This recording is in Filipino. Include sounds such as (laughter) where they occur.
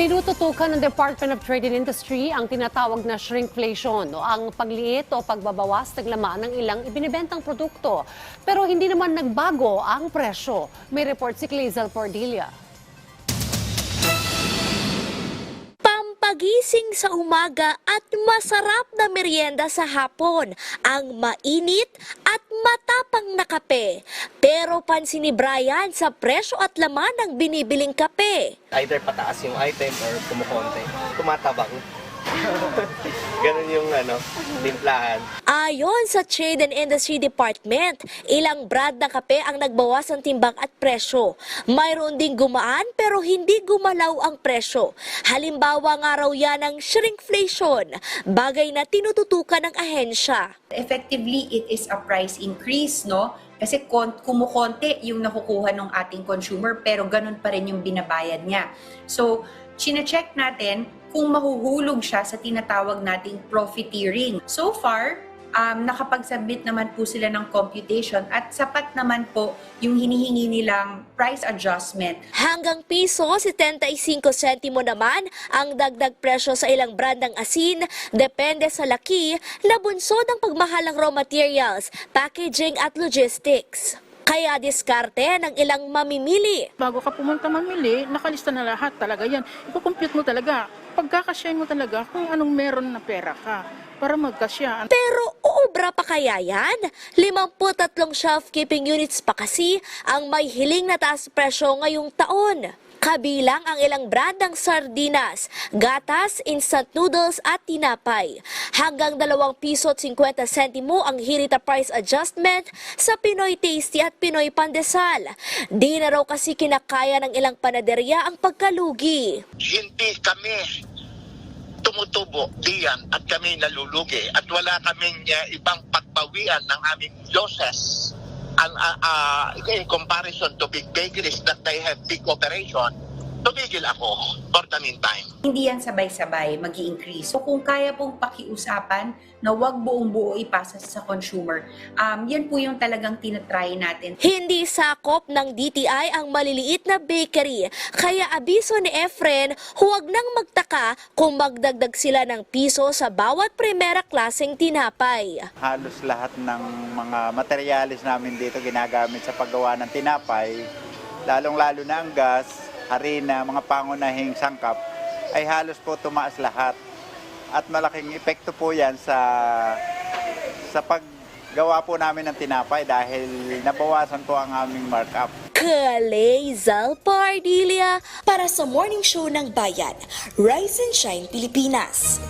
Tinututukan ng Department of Trade and Industry ang tinatawag na shrinkflation o ang pagliit o pagbabawas ng laman ng ilang ibinibentang produkto. Pero hindi naman nagbago ang presyo. May report si Clazel Pordilia. Pampagising sa umaga at masarap na merienda sa hapon, ang mainit at kape. Pero pansin ni Brian sa presyo at laman ng binibiling kape. either pataas yung item or kumukonti. Tumatabang. (laughs) Ganun yung ano, timplahan. Ayon sa Trade and Industry Department, ilang brand na kape ang nagbawas ng timbang at presyo. Mayroon ding gumaan pero hindi gumalaw ang presyo. Halimbawa nga raw yan ng shrinkflation, bagay na tinututukan ng ahensya. Effectively, it is a price increase, no? Kasi kon- kumukonti yung nakukuha ng ating consumer pero ganun pa rin yung binabayad niya. So, chine-check natin kung mahuhulog siya sa tinatawag nating profiteering. So far, um, nakapag-submit naman po sila ng computation at sapat naman po yung hinihingi nilang price adjustment. Hanggang piso 75 sentimo naman ang dagdag presyo sa ilang brand ng asin depende sa laki, labunsod ng pagmahal raw materials, packaging at logistics. Kaya diskarte ng ilang mamimili. bago ka pumunta mamili, nakalista na lahat talaga yan. Iko-compute mo talaga. Pagkakasyahin mo talaga kung anong meron na pera ka para magkasya. Pero uubra pa kaya yan? 53 shelf-keeping units pa kasi ang may hiling na taas presyo ngayong taon. Kabilang ang ilang brand ng sardinas, gatas, instant noodles at tinapay. Hanggang 2 piso at 50 sentimo ang hirita price adjustment sa Pinoy Tasty at Pinoy Pandesal. Di na raw kasi kinakaya ng ilang panaderya ang pagkalugi. hindi kami tumutubo diyan at kami nalulugi at wala kaming uh, ibang pagbawian ng aming losses ang uh, uh, in comparison to big bakeries that they have big operation tumigil ako for the meantime Hindi yan sabay-sabay mag increase So kung kaya pong pakiusapan na wag buong buo ipasa sa consumer, um, yan po yung talagang tinatry natin. Hindi sakop ng DTI ang maliliit na bakery, kaya abiso ni Efren, huwag nang magtaka kung magdagdag sila ng piso sa bawat primera klaseng tinapay. halos lahat ng mga materialis namin dito ginagamit sa paggawa ng tinapay, lalong-lalo na ang gas, harina, mga pangunahing sangkap, ay halos po tumaas lahat. At malaking epekto po yan sa sa paggawa po namin ng tinapay dahil nabawasan po ang aming markup. Kalezal Pardilia para sa Morning Show ng Bayan, Rise and Shine Pilipinas.